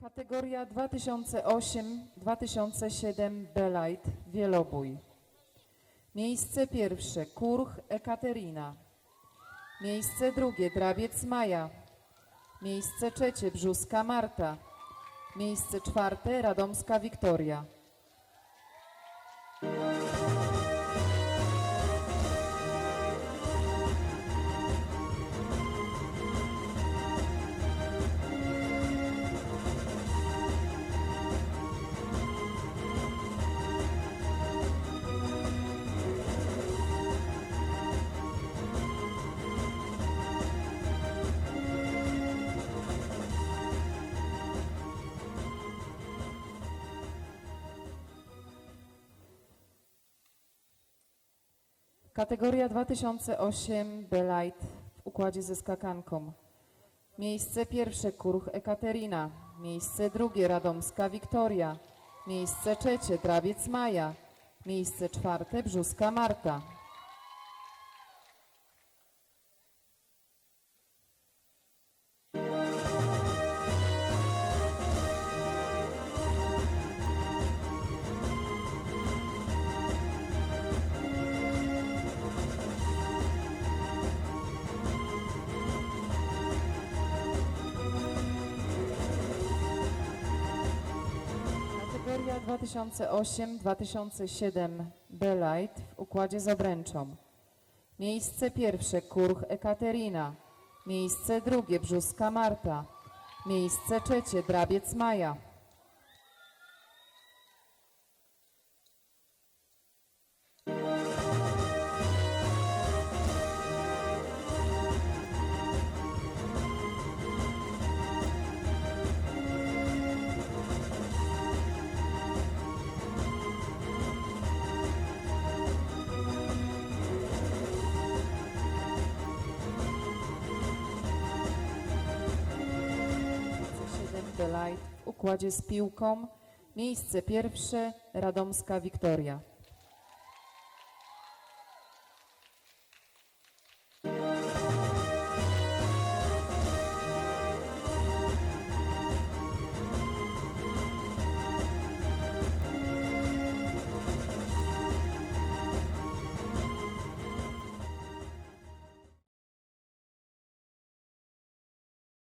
Kategoria 2008-2007 Belite Wielobój. Miejsce pierwsze Kurch Ekaterina. Miejsce drugie Drabiec Maja. Miejsce trzecie Brzuska Marta. Miejsce czwarte Radomska Wiktoria. Kategoria 2008 Belite w układzie ze skakanką. Miejsce pierwsze Kurch Ekaterina. Miejsce drugie Radomska Wiktoria. Miejsce trzecie Drabiec Maja. Miejsce czwarte Brzuska Marta. Kategoria 2008-2007 Belite w układzie z obręczą. Miejsce pierwsze Kurch Ekaterina. Miejsce drugie Brzuska Marta. Miejsce trzecie Drabiec Maja. Miejsce 7 Belite w układzie z piłką. Miejsce pierwsze Radomska Wiktoria.